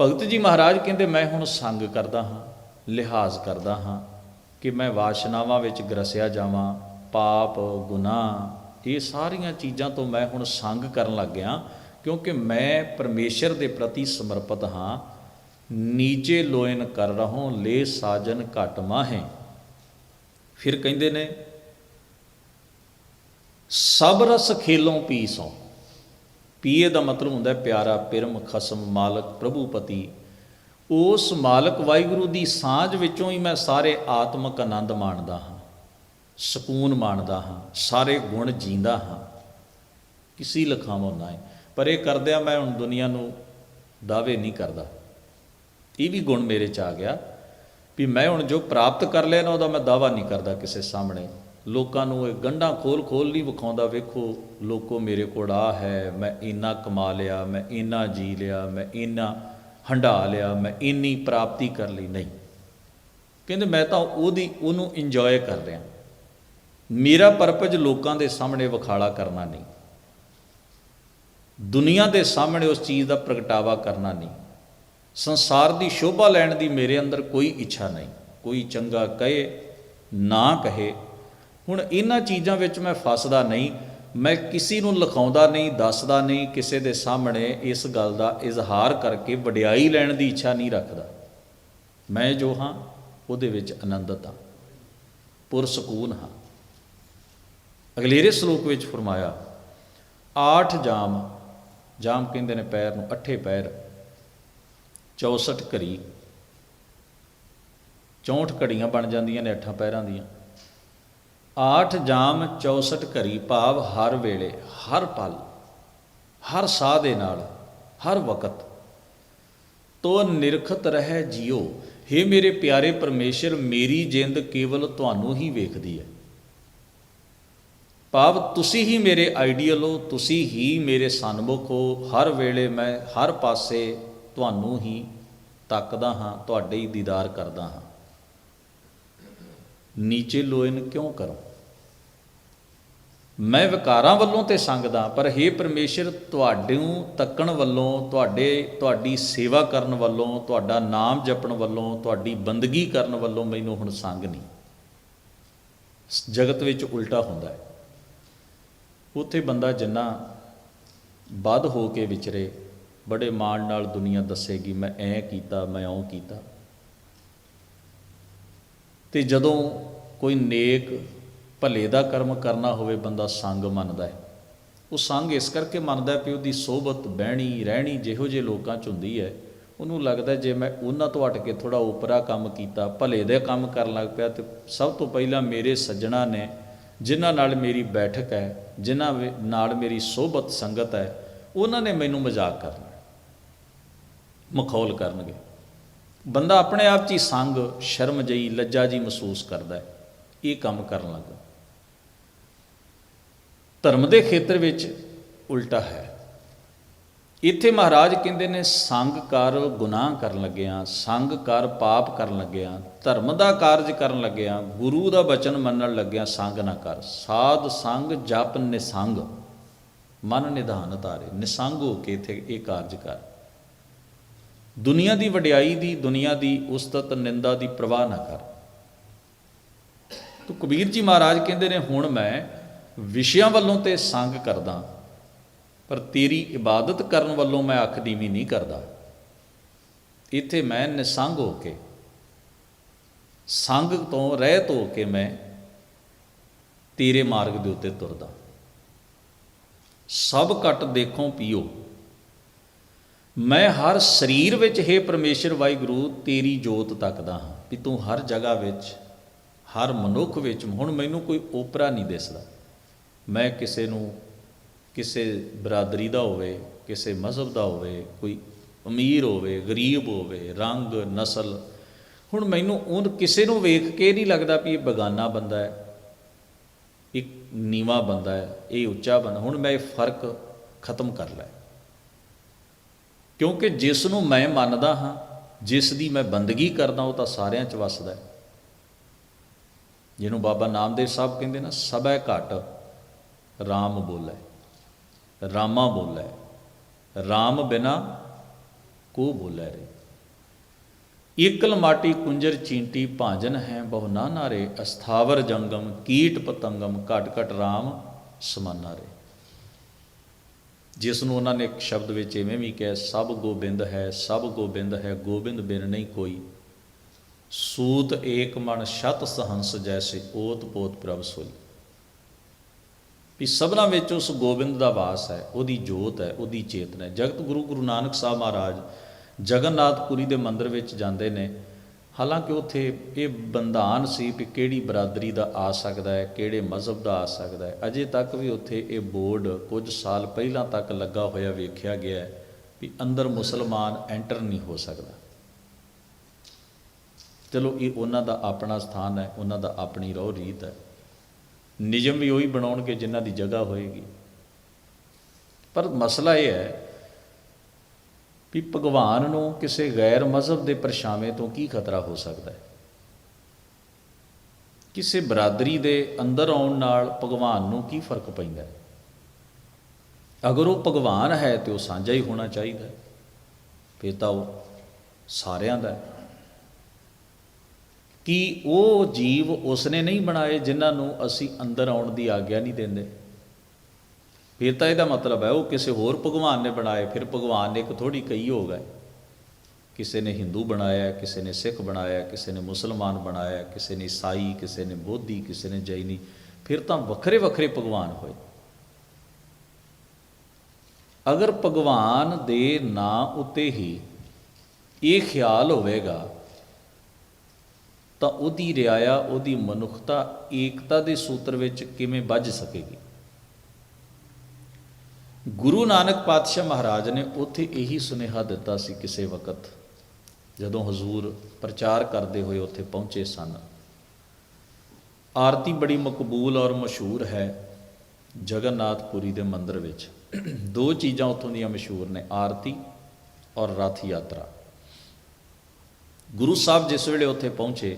ਭਗਤ ਜੀ ਮਹਾਰਾਜ ਕਹਿੰਦੇ, ਮੈਂ ਹੁਣ ਸੰਗ ਕਰਦਾ ਹਾਂ, ਲਿਹਾਜ਼ ਕਰਦਾ ਹਾਂ ਕਿ ਮੈਂ ਵਾਸ਼ਨਾਵਾਂ ਵਿੱਚ ਗਰਸਿਆ ਜਾਵਾਂ, ਪਾਪ, ਗੁਨਾਹ, ਇਹ ਸਾਰੀਆਂ ਚੀਜ਼ਾਂ ਤੋਂ ਮੈਂ ਹੁਣ ਸੰਗ ਕਰਨ ਲੱਗ ਗਿਆ ਕਿਉਂਕਿ ਮੈਂ ਪਰਮੇਸ਼ਰ ਦੇ ਪ੍ਰਤੀ ਸਮਰਪਿਤ ਹਾਂ ਨੀਚੇ ਲੋਇਨ ਕਰ ਰਹੋ, ਲੈ ਸਾਜਨ ਘਟ ਮਾਹੇ। ਫਿਰ ਕਹਿੰਦੇ ਨੇ, ਸਭ ਰਸ ਖੇਲੋਂ ਪੀਸੋਂ। ਪੀਏ ਦਾ ਮਤਲਬ ਹੁੰਦਾ ਪਿਆਰਾ, ਪਿਰਮ ਖਸਮ ਮਾਲਕ ਪ੍ਰਭੂਪਤੀ। ਉਸ ਮਾਲਕ ਵਾਹਿਗੁਰੂ ਦੀ ਸਾਂਝ ਵਿੱਚੋਂ ਹੀ ਮੈਂ ਸਾਰੇ ਆਤਮਿਕ ਆਨੰਦ ਮਾਣਦਾ ਹਾਂ, ਸਕੂਨ ਮਾਣਦਾ ਹਾਂ, ਸਾਰੇ ਗੁਣ ਜੀਂਦਾ ਹਾਂ। ਕਿਸੇ ਲਖਾਵਾਂ ਨਾ ਪਰ ਇਹ ਕਰਦਿਆਂ ਮੈਂ ਹੁਣ ਦੁਨੀਆ ਨੂੰ ਦਾਅਵੇ ਨਹੀਂ ਕਰਦਾ। ਇਹ ਵੀ ਗੁਣ ਮੇਰੇ ਚ ਆ ਗਿਆ ਵੀ ਮੈਂ ਹੁਣ ਜੋ ਪ੍ਰਾਪਤ ਕਰ ਲਿਆ ਨਾ ਉਹਦਾ ਮੈਂ ਦਾਵਾ ਨਹੀਂ ਕਰਦਾ ਕਿਸੇ ਸਾਹਮਣੇ। ਲੋਕਾਂ ਨੂੰ ਇਹ ਗੰਢਾਂ ਖੋਲ ਖੋਲ ਨਹੀਂ ਵਿਖਾਉਂਦਾ, ਵੇਖੋ ਲੋਕੋ ਮੇਰੇ ਕੋਲ ਆ ਹੈ, ਮੈਂ ਇੰਨਾ ਕਮਾ ਲਿਆ, ਮੈਂ ਇੰਨਾ ਜੀ ਲਿਆ, ਮੈਂ ਇੰਨਾ ਹੰਢਾ ਲਿਆ, ਮੈਂ ਇੰਨੀ ਪ੍ਰਾਪਤੀ ਕਰ ਲਈ। ਨਹੀਂ। ਕਹਿੰਦੇ ਮੈਂ ਤਾਂ ਉਹਦੀ, ਉਹਨੂੰ ਇੰਜੋਏ ਕਰ ਰਿਹਾ। ਮੇਰਾ ਪਰਪਸ ਲੋਕਾਂ ਦੇ ਸਾਹਮਣੇ ਵਿਖਾਲਾ ਕਰਨਾ ਨਹੀਂ। ਦੁਨੀਆ ਦੇ ਸਾਹਮਣੇ ਉਸ ਚੀਜ਼ ਦਾ ਪ੍ਰਗਟਾਵਾ ਕਰਨਾ ਨਹੀਂ। ਸੰਸਾਰ ਦੀ ਸ਼ੋਭਾ ਲੈਣ ਦੀ ਮੇਰੇ ਅੰਦਰ ਕੋਈ ਇੱਛਾ ਨਹੀਂ, ਕੋਈ ਚੰਗਾ ਕਹੇ, ਨਾ ਕਹੇ। ਹੁਣ ਇਹਨਾਂ ਚੀਜ਼ਾਂ ਵਿੱਚ ਮੈਂ ਫਸਦਾ ਨਹੀਂ, ਮੈਂ ਕਿਸੇ ਨੂੰ ਲਿਖਾਉਂਦਾ ਨਹੀਂ, ਦੱਸਦਾ ਨਹੀਂ, ਕਿਸੇ ਦੇ ਸਾਹਮਣੇ ਇਸ ਗੱਲ ਦਾ ਇਜ਼ਹਾਰ ਕਰਕੇ ਵਡਿਆਈ ਲੈਣ ਦੀ ਇੱਛਾ ਨਹੀਂ ਰੱਖਦਾ। ਮੈਂ ਜੋ ਹਾਂ, ਉਹਦੇ ਵਿੱਚ ਆਨੰਦਤ ਹਾਂ, ਪੁਰਸਕੂਨ ਹਾਂ। ਅਗਲੇਰੇ ਸ਼ਲੋਕ ਵਿੱਚ ਫਰਮਾਇਆ, ਆਠ ਜਾਮ ਜਾਮ ਕਹਿੰਦੇ ਨੇ ਪੈਰ ਨੂੰ, ਅੱਠੇ ਪੈਰ। 64 ਘੜੀ। 64 ਘੜੀਆਂ ਬਣ ਜਾਂਦੀਆਂ ਨੇ ਅੱਠਾਂ ਪੈਰਾਂ ਦੀਆਂ। ਆਠ ਜਾਮ 64 ਘੜੀ ਭਾਵ ਹਰ ਵੇਲੇ, ਹਰ ਪਲ, ਹਰ ਸਾਹ ਦੇ ਨਾਲ, ਹਰ ਵਕਤ। ਤੋ ਨਿਰਖਤ ਰਹਿ ਜਿਉ हे ਮੇਰੇ ਪਿਆਰੇ ਪਰਮੇਸ਼ਰ, ਮੇਰੀ ਜਿੰਦ ਕੇਵਲ ਤੁਹਾਨੂੰ ਹੀ ਵੇਖਦੀ ਹੈ। ਭਾਵ ਤੁਸੀਂ ਹੀ ਮੇਰੇ ਆਈਡੀਅਲ ਹੋ, ਤੁਸੀਂ ਹੀ ਮੇਰੇ ਸਨਮੁਖ ਹੋ। ਹਰ ਵੇਲੇ ਮੈਂ ਹਰ ਪਾਸੇ ਤੁਹਾਨੂੰ ਹੀ ਤੱਕਦਾ ਹਾਂ, ਤੁਹਾਡੇ ਹੀ ਦੀਦਾਰ ਕਰਦਾ ਹਾਂ। ਨੀਚੇ ਲੋਇਨ ਕਿਉਂ ਕਰੋ? ਮੈਂ ਵਿਕਾਰਾਂ ਵੱਲੋਂ ਤੇ ਸੰਗਦਾ, ਪਰ हे ਪਰਮੇਸ਼ਰ ਤੁਹਾਡਿਆਂ ਤੱਕਣ ਵੱਲੋਂ, ਤੁਹਾਡੇ, ਤੁਹਾਡੀ ਸੇਵਾ ਕਰਨ ਵੱਲੋਂ, ਤੁਹਾਡਾ ਨਾਮ ਜਪਣ ਵੱਲੋਂ, ਤੁਹਾਡੀ ਬੰਦਗੀ ਕਰਨ ਵੱਲੋਂ ਮੈਨੂੰ ਹੁਣ ਸੰਗ ਨਹੀਂ। ਜਗਤ ਵਿੱਚ ਉਲਟਾ ਹੁੰਦਾ ਹੈ। ਉੱਥੇ ਬੰਦਾ ਜਿੰਨਾ ਵੱਧ ਹੋ ਕੇ ਵਿਚਰੇ ਬੜੇ ਮਾਣ ਨਾਲ ਦੁਨੀਆ ਦੱਸੇਗੀ, ਮੈਂ ਐ ਕੀਤਾ, ਮੈਂ ਉਹ ਕੀਤਾ। ਤੇ ਜਦੋਂ ਕੋਈ ਨੇਕ ਭਲੇ ਦਾ ਕਰਮ ਕਰਨਾ ਹੋਵੇ, ਬੰਦਾ ਸੰਗ ਮੰਨਦਾ ਹੈ। ਉਹ ਸੰਗ ਇਸ ਕਰਕੇ ਮੰਨਦਾ ਹੈ ਕਿ ਉਹਦੀ ਸੋਬਤ ਬਹਿਣੀ, ਰਹਿਣੀ ਜਿਹੋ ਜਿਹੇ ਲੋਕਾਂ ਚ ਹੁੰਦੀ ਹੈ, ਉਹਨੂੰ ਲੱਗਦਾ ਜੇ ਮੈਂ ਉਹਨਾਂ ਤੋਂ ਹਟ ਕੇ ਥੋੜਾ ਉਪਰਾ ਕੰਮ ਕੀਤਾ, ਭਲੇ ਦੇ ਕੰਮ ਕਰਨ ਲੱਗ ਪਿਆ, ਤੇ ਸਭ ਤੋਂ ਪਹਿਲਾਂ ਮੇਰੇ ਸੱਜਣਾ ਨੇ, ਜਿਨ੍ਹਾਂ ਨਾਲ ਮੇਰੀ ਬੈਠਕ ਹੈ, ਜਿਨ੍ਹਾਂ ਵੇ- ਨਾਲ ਮੇਰੀ ਸੋਬਤ ਸੰਗਤ ਹੈ, ਉਹਨਾਂ ਨੇ ਮੈਨੂੰ ਮਜ਼ਾਕ ਕਰਨਾ ਮਖੌਲ ਕਰਨਗੇ। ਬੰਦਾ ਆਪਣੇ ਆਪ 'ਚ ਹੀ ਸੰਗ, ਸ਼ਰਮ ਜਈ, ਲੱਜਾ ਜੀ ਮਹਿਸੂਸ ਕਰਦਾ ਹੈ। ਇਹ ਕੰਮ ਕਰਨ ਲੱਗਾ। ਧਰਮ ਦੇ ਖੇਤਰ ਵਿੱਚ ਉਲਟਾ ਹੈ। ਇੱਥੇ ਮਹਾਰਾਜ ਕਹਿੰਦੇ ਨੇ, ਸੰਗ ਕਰ ਗੁਨਾਹ ਕਰਨ ਲੱਗਿਆ, ਸੰਗ ਕਰ ਪਾਪ ਕਰਨ ਲੱਗਿਆ, ਧਰਮ ਦਾ ਕਾਰਜ ਕਰਨ ਲੱਗਿਆ, ਗੁਰੂ ਦਾ ਬਚਨ ਮੰਨਣ ਲੱਗਿਆ ਸੰਗ ਨਾ ਕਰ। ਸਾਧ ਸੰਗ, ਜਪ ਨਿਸੰਗ, ਮਨ ਨਿਧਾਨ ਧਾਰੇ, ਨਿਸੰਗ ਹੋ ਕੇ ਇੱਥੇ ਇਹ ਕਾਰਜ ਕਰ। ਦੁਨੀਆ ਦੀ ਵਡਿਆਈ ਦੀ, ਦੁਨੀਆ ਦੀ ਉਸਤਤ ਨਿੰਦਾ ਦੀ ਪ੍ਰਵਾਹ ਨਾ ਕਰ। ਤੋ ਕਬੀਰ ਜੀ ਮਹਾਰਾਜ ਕਹਿੰਦੇ ਨੇ, ਹੁਣ ਮੈਂ ਵਿਸ਼ਿਆਂ ਵੱਲੋਂ ਤੇ ਸੰਗ ਕਰਦਾ, ਪਰ ਤੇਰੀ ਇਬਾਦਤ ਕਰਨ ਵੱਲੋਂ ਮੈਂ ਅੱਖ ਨੀਵੀਂ ਨਹੀਂ ਕਰਦਾ। ਇੱਥੇ ਮੈਂ ਨਿਸੰਗ ਹੋ ਕੇ, ਸੰਗ ਤੋਂ ਰਹਿਤ ਹੋ ਕੇ ਮੈਂ ਤੇਰੇ ਮਾਰਗ ਦੇ ਉੱਤੇ ਤੁਰਦਾ। ਸਭ ਘਟ ਦੇਖੋ ਪੀਓ। ਮੈਂ ਹਰ ਸਰੀਰ ਵਿੱਚ, ਹੈ ਪਰਮੇਸ਼ਰ ਵਾਹਿਗੁਰੂ, ਤੇਰੀ ਜੋਤ ਤੱਕਦਾ ਹਾਂ ਵੀ ਤੂੰ ਹਰ ਜਗ੍ਹਾ ਵਿੱਚ, ਹਰ ਮਨੁੱਖ ਵਿੱਚ, ਹੁਣ ਮੈਨੂੰ ਕੋਈ ਓਪਰਾ ਨਹੀਂ ਦਿਸਦਾ। ਮੈਂ ਕਿਸੇ ਨੂੰ, ਕਿਸੇ ਬਰਾਦਰੀ ਦਾ ਹੋਵੇ, ਕਿਸੇ ਮਜ਼ਹਬ ਦਾ ਹੋਵੇ, ਕੋਈ ਅਮੀਰ ਹੋਵੇ, ਗਰੀਬ ਹੋਵੇ, ਰੰਗ, ਨਸਲ, ਹੁਣ ਮੈਨੂੰ ਉਹ ਕਿਸੇ ਨੂੰ ਵੇਖ ਕੇ ਨਹੀਂ ਲੱਗਦਾ ਵੀ ਇਹ ਬਗਾਨਾ ਬੰਦਾ ਹੈ, ਇੱਕ ਨੀਵਾ ਬੰਦਾ ਹੈ, ਇਹ ਉੱਚਾ ਬੰਦਾ ਹੁਣ ਮੈਂ ਇਹ ਫ਼ਰਕ ਖਤਮ ਕਰ ਲਿਆ। ਕਿਉਂਕਿ ਜਿਸ ਨੂੰ ਮੈਂ ਮੰਨਦਾ ਹਾਂ, ਜਿਸ ਦੀ ਮੈਂ ਬੰਦਗੀ ਕਰਦਾ ਉਹ ਤਾਂ ਸਾਰਿਆਂ 'ਚ ਵਸਦਾ ਹੈ। ਜਿਹਨੂੰ ਬਾਬਾ ਨਾਮਦੇਵ ਸਾਹਿਬ ਕਹਿੰਦੇ ਨਾ, ਸਭੈ ਘਟ RAM ਬੋਲੇ, ਰਾਮਾ ਬੋਲੇ RAM ਬਿਨਾ ਕੋ ਬੋਲੇ ਰੇ। ਇਕਲ ਮਾਟੀ ਕੁੰਜਰ ਚੀਂਟੀ ਭਾਜਨ ਹੈ, ਬਹੁ ਨਾ ਨਾਰੇ ਅਸਥਾਵਰ ਜੰਗਮ, ਕੀਟ ਪਤੰਗਮ, ਘਟ ਘਟ RAM ਸਮਾਨਾ ਰੇ। ਜਿਸ ਨੂੰ ਉਹਨਾਂ ਨੇ ਇੱਕ ਸ਼ਬਦ ਵਿੱਚ ਇਵੇਂ ਵੀ ਕਿਹਾ, ਸਭ ਗੋਬਿੰਦ ਹੈ, ਸਭ ਗੋਬਿੰਦ ਹੈ, ਗੋਬਿੰਦ ਬਿਨ ਨਹੀਂ ਕੋਈ। ਸੂਤ ਏਕ ਮਨ ਸ਼ਤ ਸਹੰਸ ਜੈਸੇ, ਓਤ ਪੋਤ ਪ੍ਰਭ ਸੋਈ। ਵੀ ਸਭਨਾ ਵਿੱਚ ਉਸ ਗੋਬਿੰਦ ਦਾ ਵਾਸ ਹੈ, ਉਹਦੀ ਜੋਤ ਹੈ, ਉਹਦੀ ਚੇਤਨਾ ਹੈ। ਜਗਤ ਗੁਰੂ ਗੁਰੂ ਨਾਨਕ ਸਾਹਿਬ ਮਹਾਰਾਜ ਜਗਨਨਾਥ ਪੁਰੀ ਦੇ ਮੰਦਿਰ ਵਿੱਚ ਜਾਂਦੇ ਨੇ ਹਾਲਾਂਕਿ ਉੱਥੇ ਇਹ ਬੰਧਾਨ ਸੀ ਕਿ ਕਿਹੜੀ ਬਰਾਦਰੀ ਦਾ ਆ ਸਕਦਾ ਹੈ, ਕਿਹੜੇ ਮਜ਼ਹਬ ਦਾ ਆ ਸਕਦਾ ਹੈ। ਅਜੇ ਤੱਕ ਵੀ ਉੱਥੇ ਇਹ ਬੋਰਡ ਕੁਝ ਸਾਲ ਪਹਿਲਾਂ ਤੱਕ ਲੱਗਾ ਹੋਇਆ ਵੇਖਿਆ ਗਿਆ ਹੈ ਵੀ ਅੰਦਰ ਮੁਸਲਮਾਨ ਐਂਟਰ ਨਹੀਂ ਹੋ ਸਕਦਾ। ਚਲੋ, ਇਹ ਉਹਨਾਂ ਦਾ ਆਪਣਾ ਸਥਾਨ ਹੈ, ਉਹਨਾਂ ਦਾ ਆਪਣੀ ਰੋਹ ਰੀਤ ਹੈ। ਨਿਯਮ ਵੀ ਉਹੀ ਬਣਾਉਣਗੇ ਜਿਨ੍ਹਾਂ ਦੀ ਜਗ੍ਹਾ ਹੋਏਗੀ। ਪਰ ਮਸਲਾ ਇਹ ਹੈ ਵੀ ਭਗਵਾਨ ਨੂੰ ਕਿਸੇ ਗੈਰ ਮਜ਼ਹਬ ਦੇ ਪਰਛਾਵੇਂ ਤੋਂ ਕੀ ਖਤਰਾ ਹੋ ਸਕਦਾ ਹੈ? ਕਿਸੇ ਬਰਾਦਰੀ ਦੇ ਅੰਦਰ ਆਉਣ ਨਾਲ ਭਗਵਾਨ ਨੂੰ ਕੀ ਫ਼ਰਕ ਪੈਂਦਾ ਹੈ? ਅਗਰ ਉਹ ਭਗਵਾਨ ਹੈ ਤੇ ਉਹ ਸਾਂਝਾ ਹੀ ਹੋਣਾ ਚਾਹੀਦਾ ਫਿਰ ਤਾਂ ਉਹ ਸਾਰਿਆਂ ਦਾ ਹੈ। ਕਿ ਉਹ ਜੀਵ ਉਸਨੇ ਨਹੀਂ ਬਣਾਏ ਜਿਨ੍ਹਾਂ ਨੂੰ ਅਸੀਂ ਅੰਦਰ ਆਉਣ ਦੀ ਆਗਿਆ ਨਹੀਂ ਦਿੰਦੇ? ਫਿਰ ਤਾਂ ਇਹਦਾ ਮਤਲਬ ਹੈ, ਉਹ ਕਿਸੇ ਹੋਰ ਭਗਵਾਨ ਨੇ ਬਣਾਏ, ਫਿਰ ਭਗਵਾਨ ਨੇ ਇੱਕ ਥੋੜੀ ਕਈ ਹੋ। ਗਏ ਕਿਸੇ ਨੇ ਹਿੰਦੂ ਬਣਾਇਆ, ਕਿਸੇ ਨੇ ਸਿੱਖ ਬਣਾਇਆ, ਕਿਸੇ ਨੇ ਮੁਸਲਮਾਨ ਬਣਾਇਆ, ਕਿਸੇ ਨੇ ਈਸਾਈ, ਕਿਸੇ ਨੇ ਬੋਧੀ, ਕਿਸੇ ਨੇ ਜੈਨੀ, ਫਿਰ ਤਾਂ ਵੱਖਰੇ ਵੱਖਰੇ ਭਗਵਾਨ ਹੋਏ। ਅਗਰ ਭਗਵਾਨ ਦੇ ਨਾਂ ਉੱਤੇ ਹੀ ਇਹ ਖਿਆਲ ਹੋਵੇਗਾ, ਤਾਂ ਉਹਦੀ ਰਿਆਇਆ, ਉਹਦੀ ਮਨੁੱਖਤਾ ਏਕਤਾ ਦੇ ਸੂਤਰ ਵਿੱਚ ਕਿਵੇਂ ਵੱਜ ਸਕੇਗੀ? ਗੁਰੂ ਨਾਨਕ ਪਾਤਸ਼ਾਹ ਮਹਾਰਾਜ ਨੇ ਉੱਥੇ ਇਹੀ ਸੁਨੇਹਾ ਦਿੱਤਾ ਸੀ ਕਿਸੇ ਵਕਤ, ਜਦੋਂ ਹਜ਼ੂਰ ਪ੍ਰਚਾਰ ਕਰਦੇ ਹੋਏ ਉੱਥੇ ਪਹੁੰਚੇ ਸਨ। ਆਰਤੀ ਬੜੀ ਮਕਬੂਲ ਔਰ ਮਸ਼ਹੂਰ ਹੈ ਜਗਨਨਾਥਪੁਰੀ ਦੇ ਮੰਦਿਰ ਵਿੱਚ। ਦੋ ਚੀਜ਼ਾਂ ਉੱਥੋਂ ਦੀਆਂ ਮਸ਼ਹੂਰ ਨੇ, ਆਰਤੀ ਔਰ ਰਥ ਯਾਤਰਾ। ਗੁਰੂ ਸਾਹਿਬ ਜਿਸ ਵੇਲੇ ਉੱਥੇ ਪਹੁੰਚੇ,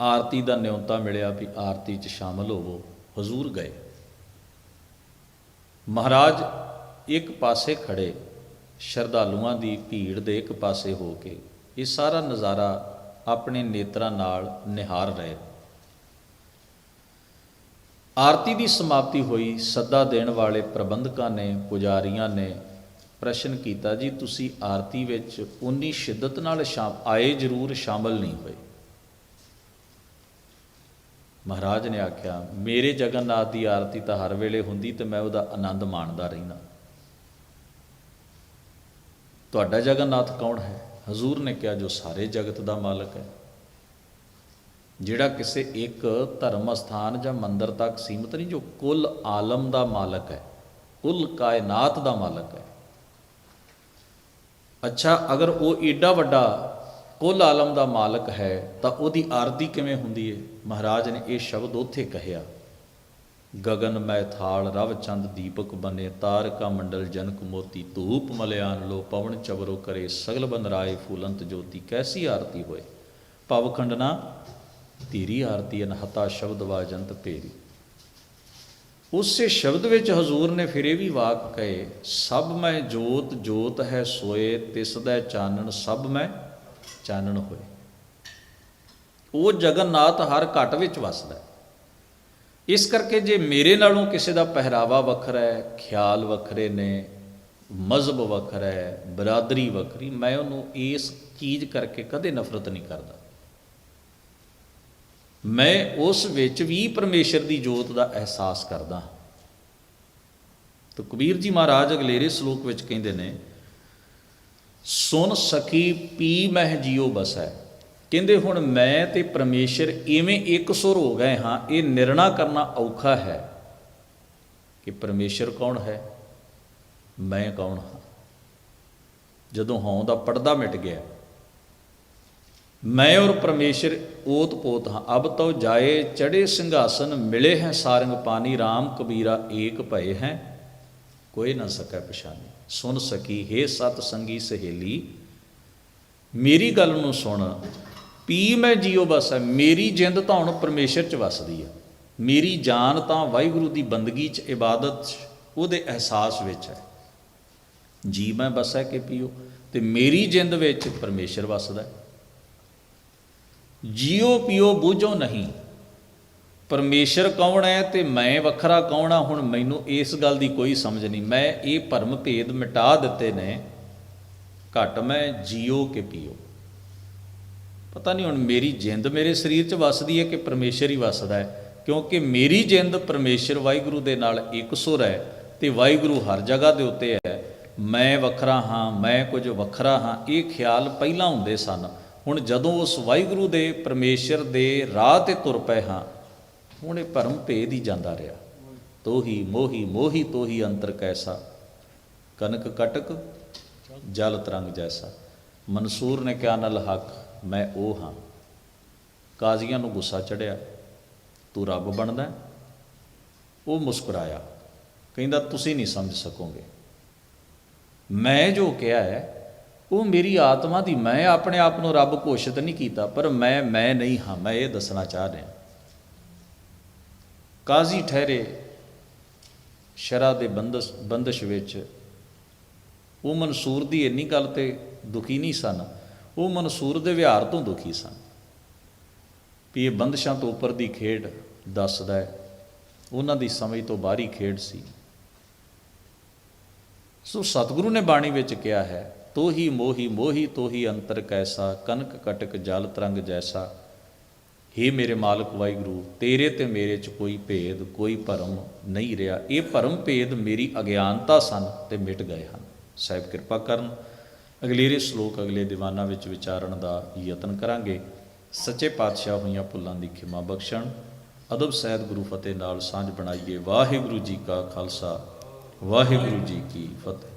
ਆਰਤੀ ਦਾ ਨਿਉਂਤਾ ਮਿਲਿਆ ਵੀ ਆਰਤੀ 'ਚ ਸ਼ਾਮਲ ਹੋਵੋ, ਹਜ਼ੂਰ ਗਏ। ਮਹਾਰਾਜ, ਇੱਕ ਪਾਸੇ ਖੜੇ ਸ਼ਰਧਾਲੂਆਂ ਦੀ ਭੀੜ ਦੇ ਇੱਕ ਪਾਸੇ ਹੋ ਕੇ ਇਹ ਸਾਰਾ ਨਜ਼ਾਰਾ ਆਪਣੇ ਨੇਤਰਾਂ ਨਾਲ ਨਿਹਾਰ ਰਹੇ ਆਰਤੀ ਦੀ ਸਮਾਪਤੀ ਹੋਈ, ਸੱਦਾ ਦੇਣ ਵਾਲੇ ਪ੍ਰਬੰਧਕਾਂ ਨੇ, ਪੁਜਾਰੀਆਂ ਨੇ ਪ੍ਰਸ਼ਨ ਕੀਤਾ, ਜੀ, ਤੁਸੀਂ ਆਰਤੀ ਵਿੱਚ ਉਨੀ ਸ਼ਿੱਦਤ ਨਾਲ ਸ਼ਾਮ ਆਏ ਜ਼ਰੂਰ ਸ਼ਾਮਲ ਨਹੀਂ ਹੋਏ। ਮਹਾਰਾਜ ਨੇ ਆਖਿਆ, ਮੇਰੇ ਜਗਨਨਾਥ ਦੀ ਆਰਤੀ ਤਾਂ ਹਰ ਵੇਲੇ ਹੁੰਦੀ ਤੇ ਮੈਂ ਉਹਦਾ ਆਨੰਦ ਮਾਣਦਾ ਰਹਿੰਦਾ। ਤੁਹਾਡਾ ਜਗਨਨਾਥ ਕੌਣ ਹੈ? ਹਜ਼ੂਰ ਨੇ ਕਿਹਾ, ਜੋ ਸਾਰੇ ਜਗਤ ਦਾ ਮਾਲਕ ਹੈ। ਜਿਹੜਾ ਕਿਸੇ ਇੱਕ ਧਰਮ ਸਥਾਨ ਜਾਂ ਮੰਦਰ ਤੱਕ ਸੀਮਤ ਨਹੀਂ, ਜੋ ਕੁੱਲ ਆਲਮ ਦਾ ਮਾਲਕ ਹੈ, ਕੁੱਲ ਕਾਇਨਾਤ ਦਾ ਮਾਲਕ ਹੈ। ਅੱਛਾ, ਅਗਰ ਉਹ ਏਡਾ ਵੱਡਾ ਕੁੱਲ ਆਲਮ ਦਾ ਮਾਲਕ ਹੈ, ਤਾਂ ਉਹਦੀ ਆਰਤੀ ਕਿਵੇਂ ਹੁੰਦੀ ਹੈ ਮਹਾਰਾਜ ਨੇ ਇਹ ਸ਼ਬਦ ਉੱਥੇ ਕਹਿਆ। ਗगन ਮੈਂ ਥਾਲ ਰਵ ਚੰਦ ਦੀਪਕ ਬਨੇ, ਤਾਰਕਾ ਮੰਡਲ ਜਨਕ ਮੋਤੀ, ਧੂਪ ਮਲਿਆਨ ਲੋ ਪਵਨ ਚਵਰੋ ਕਰੇ, ਸਗਲ ਬਨਰਾਏ ਫੂਲੰਤ ਜੋਤੀ, ਕੈਸੀ ਆਰਤੀ ਹੋਏ? ਭਵ ਖੰਡਨਾ ਤੇਰੀ ਆਰਤੀ ਅਨਹਤਾ ਸ਼ਬਦ ਵਾਜੰਤ ਤੇਰੀ ਉਸੇ ਸ਼ਬਦ ਵਿੱਚ ਹਜ਼ੂਰ ਨੇ ਫਿਰ ਇਹ ਵੀ ਵਾਕ ਕਹੇ, ਸਭ ਮੈਂ ਜੋਤ ਜੋਤ ਹੈ ਸੋਏ ਤਿਸ ਦਾ ਚਾਨਣ ਸਭ ਮੈਂ ਚਾਨਣ ਹੋਏ। ਉਹ ਜਗਨਨਾਥ ਹਰ ਘਟ ਵਿੱਚ ਵਸਦਾ ਇਸ ਕਰਕੇ ਜੇ ਮੇਰੇ ਨਾਲੋਂ ਕਿਸੇ ਦਾ ਪਹਿਰਾਵਾ ਵੱਖਰਾ ਹੈ, ਖਿਆਲ ਵੱਖਰੇ ਨੇ, ਮਜ਼ਹਬ ਵੱਖਰਾ ਹੈ, ਬਰਾਦਰੀ ਵੱਖਰੀ, ਮੈਂ ਉਹਨੂੰ ਇਸ ਚੀਜ਼ ਕਰਕੇ ਕਦੇ ਨਫ਼ਰਤ ਨਹੀਂ ਕਰਦਾ। ਮੈਂ ਉਸ ਵਿੱਚ ਵੀ ਪਰਮੇਸ਼ਰ ਦੀ ਜੋਤ ਦਾ ਅਹਿਸਾਸ ਕਰਦਾ ਤਾਂ ਕਬੀਰ ਜੀ ਮਹਾਰਾਜ ਅਗਲੇਰੇ ਸ਼ਲੋਕ ਵਿੱਚ ਕਹਿੰਦੇ ਨੇ ਸੁਨ ਸਖੀ ਪੀ ਮਹਿ ਜਿਉ ਬਸੈ। ਕਹਿੰਦੇ ਹੁਣ ਮੈਂ ਤੇ ਪਰਮੇਸ਼ਰ ਇਵੇਂ ਇੱਕ ਸੁਰ ਹੋ ਗਏ ਹਾਂ, ਇਹ ਨਿਰਣਾ ਕਰਨਾ ਔਖਾ ਹੈ ਕਿ ਪਰਮੇਸ਼ਰ ਕੌਣ ਹੈ? ਮੈਂ ਕੌਣ ਹਾਂ? ਜਦੋਂ ਹਉ ਦਾ ਪਰਦਾ ਮਿਟ ਗਿਆ, ਮੈਂ ਔਰ ਪਰਮੇਸ਼ਰ ਓਤ ਪੋਤ ਹਾਂ। ਅਬ ਤੋ ਜਾਏ ਚੜੇ ਸਿੰਘਾਸਨ, ਮਿਲੇ ਹੈ ਸਾਰੰਗ ਪਾਣੀ RAM ਕਬੀਰਾ ਏਕ ਭਏ ਹੈ, ਕੋਈ ਨਾ ਸਕੈ ਪਛਾਨੀ ਸੁਣ ਸਕੀ, ਹੇ ਸਤ ਸੰਗੀ ਸਹੇਲੀ, ਮੇਰੀ ਗੱਲ ਨੂੰ ਸੁਣ, ਪੀ ਮੈਂ ਜੀਉ ਬਸ ਹੈ ਮੇਰੀ ਜਿੰਦ ਤਾਂ ਹੁਣ ਪਰਮੇਸ਼ਰ ਚ ਵਸਦੀ ਹੈ ਮੇਰੀ ਜਾਨ ਤਾਂ ਵਾਹਿਗੁਰੂ ਦੀ ਬੰਦਗੀ ਚ, ਇਬਾਦਤ ਚ, ਉਹਦੇ ਅਹਿਸਾਸ ਵਿੱਚ ਹੈ ਜੀ ਮੈਂ ਬਸੈ ਕਿ ਪੀਓ, ਤੇ ਮੇਰੀ ਜਿੰਦ ਵਿੱਚ ਪਰਮੇਸ਼ਰ ਵਸਦਾ ਹੈ ਜੀਓ ਪਿਓ, ਬੂਝੋ ਨਹੀਂ ਪਰਮੇਸ਼ਰ ਕੌਣ ਹੈ ਤੇ ਮੈਂ ਵੱਖਰਾ ਕੌਣ ਆ ਹੁਣ ਮੈਨੂੰ ਇਸ ਗੱਲ ਦੀ ਕੋਈ ਸਮਝ ਨਹੀਂ। ਮੈਂ ਇਹ ਭਰਮ ਭੇਦ ਮਿਟਾ ਦਿੱਤੇ ਨੇ। ਘਟ ਮੈਂ ਜੀਓ ਕੇ ਪੀਓ। ਪਤਾ ਨਹੀਂ ਹੁਣ ਮੇਰੀ ਜਿੰਦ ਮੇਰੇ ਸਰੀਰ 'ਚ ਵਸਦੀ ਹੈ ਕਿ ਪਰਮੇਸ਼ਰ ਹੀ ਵਸਦਾ ਹੈ? ਕਿਉਂਕਿ ਮੇਰੀ ਜਿੰਦ ਪਰਮੇਸ਼ਰ ਵਾਹਿਗੁਰੂ ਦੇ ਨਾਲ ਇੱਕ ਸੁਰ ਹੈ ਤੇ ਵਾਹਿਗੁਰੂ ਹਰ ਜਗ੍ਹਾ ਦੇ ਉੱਤੇ ਹੈ। ਮੈਂ ਵੱਖਰਾ ਹਾਂ, ਮੈਂ ਕੁਝ ਵੱਖਰਾ ਹਾਂ, ਇਹ ਖਿਆਲ ਪਹਿਲਾਂ ਹੁੰਦੇ ਸਨ। ਹੁਣ ਜਦੋਂ ਉਸ ਵਾਹਿਗੁਰੂ ਦੇ ਪਰਮੇਸ਼ਰ ਦੇ ਰਾਹ ਤੇ ਤੁਰ ਪਏ ਹਾਂ ਹੁਣ ਇਹ ਭਰਮ ਭੇਦ ਹੀ ਜਾਂਦਾ ਰਿਹਾ। ਤੋਹੀ ਮੋਹੀ ਮੋਹੀ ਤੋਹੀ ਅੰਤਰ ਕੈਸਾ। ਕਨਕ ਕਟਕ, ਜਲ ਤਰੰਗ ਜੈਸਾ। ਮਨਸੂਰ ਨੇ ਕਿਹਾ ਨਲ ਹੱਕ, ਮੈਂ ਉਹ ਹਾਂ। ਕਾਜ਼ੀਆਂ ਨੂੰ ਗੁੱਸਾ ਚੜਿਆ। ਤੂੰ ਰੱਬ ਬਣਦਾ ਉਹ ਮੁਸਕਰਾਇਆ। ਕਹਿੰਦਾ, ਤੁਸੀਂ ਨਹੀਂ ਸਮਝ ਸਕੋਗੇ। ਮੈਂ ਜੋ ਕਿਹਾ ਹੈ, ਉਹ ਮੇਰੀ ਆਤਮਾ ਦੀ ਮੈਂ ਆਪਣੇ ਆਪ ਨੂੰ ਰੱਬ ਘੋਸ਼ਿਤ ਨਹੀਂ ਕੀਤਾ, ਪਰ ਮੈਂ ਮੈਂ ਨਹੀਂ ਹਾਂ, ਮੈਂ ਇਹ ਦੱਸਣਾ ਚਾਹ ਰਿਹਾ। ਕਾਜ਼ੀ ਠਹਿਰੇ ਸ਼ਰਾ ਦੇ ਬੰਦਸ਼ ਬੰਦਸ਼ ਵਿੱਚ, ਉਹ ਮਨਸੂਰ ਦੀ ਇੰਨੀ ਗੱਲ ਤੇ ਦੁਖੀ ਨਹੀਂ ਸਨ, ਉਹ ਮਨਸੂਰ ਦੇ ਵਿਹਾਰ ਤੋਂ ਦੁਖੀ ਸਨ। ਵੀ ਇਹ ਬੰਦਸ਼ਾਂ ਤੋਂ ਉੱਪਰ ਦੀ ਖੇਡ ਦੱਸਦਾ ਹੈ, ਉਹਨਾਂ ਦੀ ਸਮਝ ਤੋਂ ਬਾਹਰੀ ਖੇਡ ਸੀ। ਸੋ ਸਤਿਗੁਰੂ ਨੇ ਬਾਣੀ ਵਿੱਚ ਕਿਹਾ ਹੈ, ਤੋਹੀ ਮੋਹੀ ਮੋਹੀ ਤੋਹੀ ਅੰਤਰ ਕੈਸਾ, ਕਨਕ ਕਟਕ ਜਲ ਤਰੰਗ ਜੈਸਾ हे ਮੇਰੇ ਮਾਲਕ ਵਾਹਿਗੁਰੂ, ਤੇਰੇ ਤੇ ਮੇਰੇ 'ਚ ਕੋਈ ਭੇਦ, ਕੋਈ ਭਰਮ ਨਹੀਂ ਰਿਹਾ। ਇਹ ਭਰਮ ਭੇਦ ਮੇਰੀ ਅਗਿਆਨਤਾ ਸਨ ਤੇ ਮਿਟ ਗਏ ਹਨ। ਸਾਹਿਬ ਕਿਰਪਾ ਕਰਨ। ਅਗਲੇਰੇ ਸ਼ਲੋਕ ਅਗਲੇ ਦੀਵਾਨਾਂ ਵਿੱਚ ਵਿਚਾਰਨ ਦਾ ਯਤਨ ਕਰਾਂਗੇ। ਸੱਚੇ ਪਾਤਸ਼ਾਹ ਹੋਈਆਂ ਭੁੱਲਾਂ ਦੀ ਖਿਮਾ ਬਖਸ਼ਣ। ਅਦਬ ਸਹਿਤ ਗੁਰੂ ਫਤਿਹ ਨਾਲ ਸਾਂਝ ਬਣਾਈਏ। ਵਾਹਿਗੁਰੂ ਜੀ ਕਾ ਖਾਲਸਾ, ਵਾਹਿਗੁਰੂ ਜੀ ਕੀ ਫਤਿਹ।